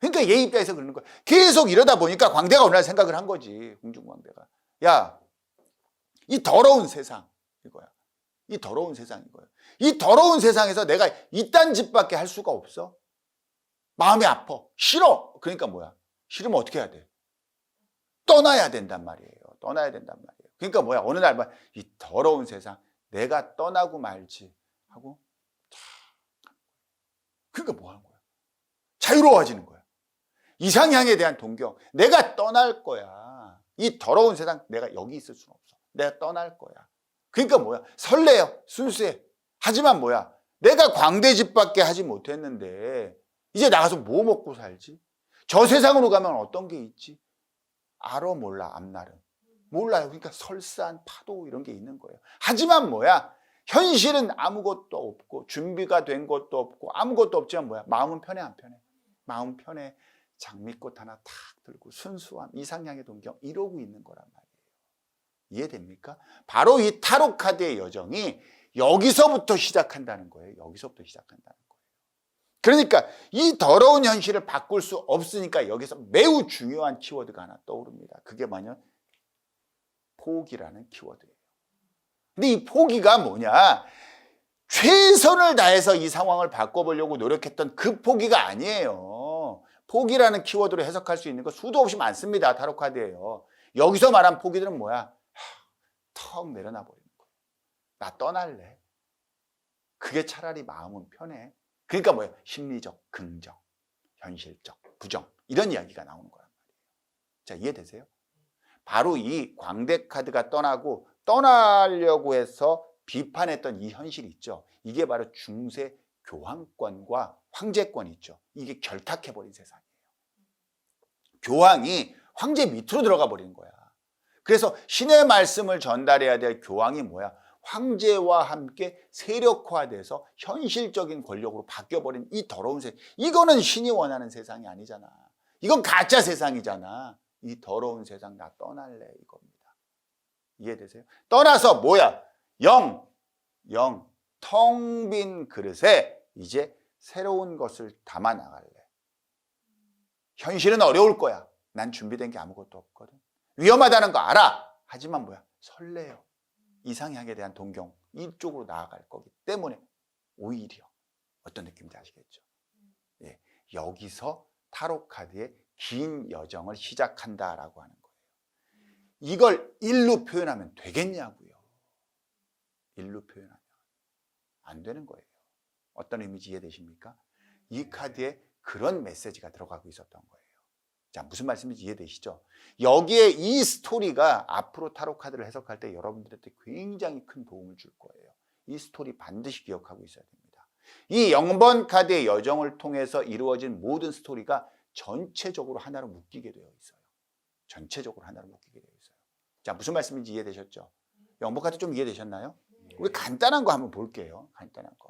그러니까 얘 입장에서 그러는 거야. 계속 이러다 보니까 광대가 어느 날 생각을 한 거지. 공중광대가. 야, 이 더러운 세상 이거야. 이 더러운 세상 이거야. 이 더러운 세상에서 내가 이딴 짓밖에 할 수가 없어. 마음이 아파. 싫어. 그러니까 뭐야? 싫으면 어떻게 해야 돼? 떠나야 된단 말이에요. 떠나야 된단 말이에요. 그러니까 뭐야? 어느 날이 더러운 세상 내가 떠나고 말지 하고 탁. 그러니까 뭐 하는 거야? 자유로워지는 거야. 이상향에 대한 동경. 내가 떠날 거야. 이 더러운 세상 내가 여기 있을 수는 없어. 내가 떠날 거야. 그러니까 뭐야? 설레요. 순수해. 하지만 뭐야? 내가 광대집밖에 하지 못했는데 이제 나가서 뭐 먹고 살지? 저 세상으로 가면 어떤 게 있지? 알아 몰라 앞날은. 몰라요. 그러니까 설산, 파도 이런 게 있는 거예요. 하지만 뭐야? 현실은 아무것도 없고 준비가 된 것도 없고 아무것도 없지만 뭐야? 마음은 편해 안 편해? 마음 편해. 장미꽃 하나 탁 들고 순수함, 이상향의 동경 이러고 있는 거란 말이에요. 이해됩니까? 바로 이 타로 카드의 여정이 여기서부터 시작한다는 거예요. 여기서부터 시작한다는 거예요. 그러니까 이 더러운 현실을 바꿀 수 없으니까 여기서 매우 중요한 키워드가 하나 떠오릅니다. 그게 뭐냐? 포기라는 키워드예요. 근데 이 포기가 뭐냐? 최선을 다해서 이 상황을 바꿔보려고 노력했던 그 포기가 아니에요. 포기라는 키워드로 해석할 수 있는 거 수도 없이 많습니다. 타로 카드예요. 여기서 말한 포기들은 뭐야? 하, 턱 내려놔 버리는 거예요. 나 떠날래. 그게 차라리 마음은 편해. 그러니까 뭐예요? 심리적, 긍정, 현실적, 부정 이런 이야기가 나오는 거란 말이에요. 자 이해되세요? 바로 이 광대 카드가 떠나고 떠나려고 해서 비판했던 이 현실이 있죠. 이게 바로 중세 교황권과 황제권이 있죠. 이게 결탁해버린 세상이에요. 교황이 황제 밑으로 들어가 버린 거야. 그래서 신의 말씀을 전달해야 될 교황이 뭐야? 황제와 함께 세력화돼서 현실적인 권력으로 바뀌어버린 이 더러운 세상. 이거는 신이 원하는 세상이 아니잖아. 이건 가짜 세상이잖아. 이 더러운 세상 나 떠날래 이겁니다. 이해되세요? 떠나서 뭐야? 영, 영, 텅 빈 그릇에 이제 새로운 것을 담아 나갈래. 현실은 어려울 거야. 난 준비된 게 아무것도 없거든. 위험하다는 거 알아. 하지만 뭐야? 설레요. 이상향에 대한 동경 이쪽으로 나아갈 거기 때문에 오히려 어떤 느낌인지 아시겠죠? 예, 여기서 타로 카드의 긴 여정을 시작한다라고 하는 거예요. 이걸 일로 표현하면 되겠냐고요. 일로 표현하면 안 되는 거예요. 어떤 의미인지 이해되십니까? 이 카드에 그런 메시지가 들어가고 있었던 거예요. 자, 무슨 말씀인지 이해되시죠? 여기에 이 스토리가 앞으로 타로 카드를 해석할 때 여러분들한테 굉장히 큰 도움을 줄 거예요. 이 스토리 반드시 기억하고 있어야 됩니다. 이 0번 카드의 여정을 통해서 이루어진 모든 스토리가 전체적으로 하나로 묶이게 되어 있어요. 전체적으로 하나로 묶이게 되어 있어요. 자, 무슨 말씀인지 이해되셨죠? 0번 카드 좀 이해되셨나요? 우리 간단한 거 한번 볼게요. 간단한 거.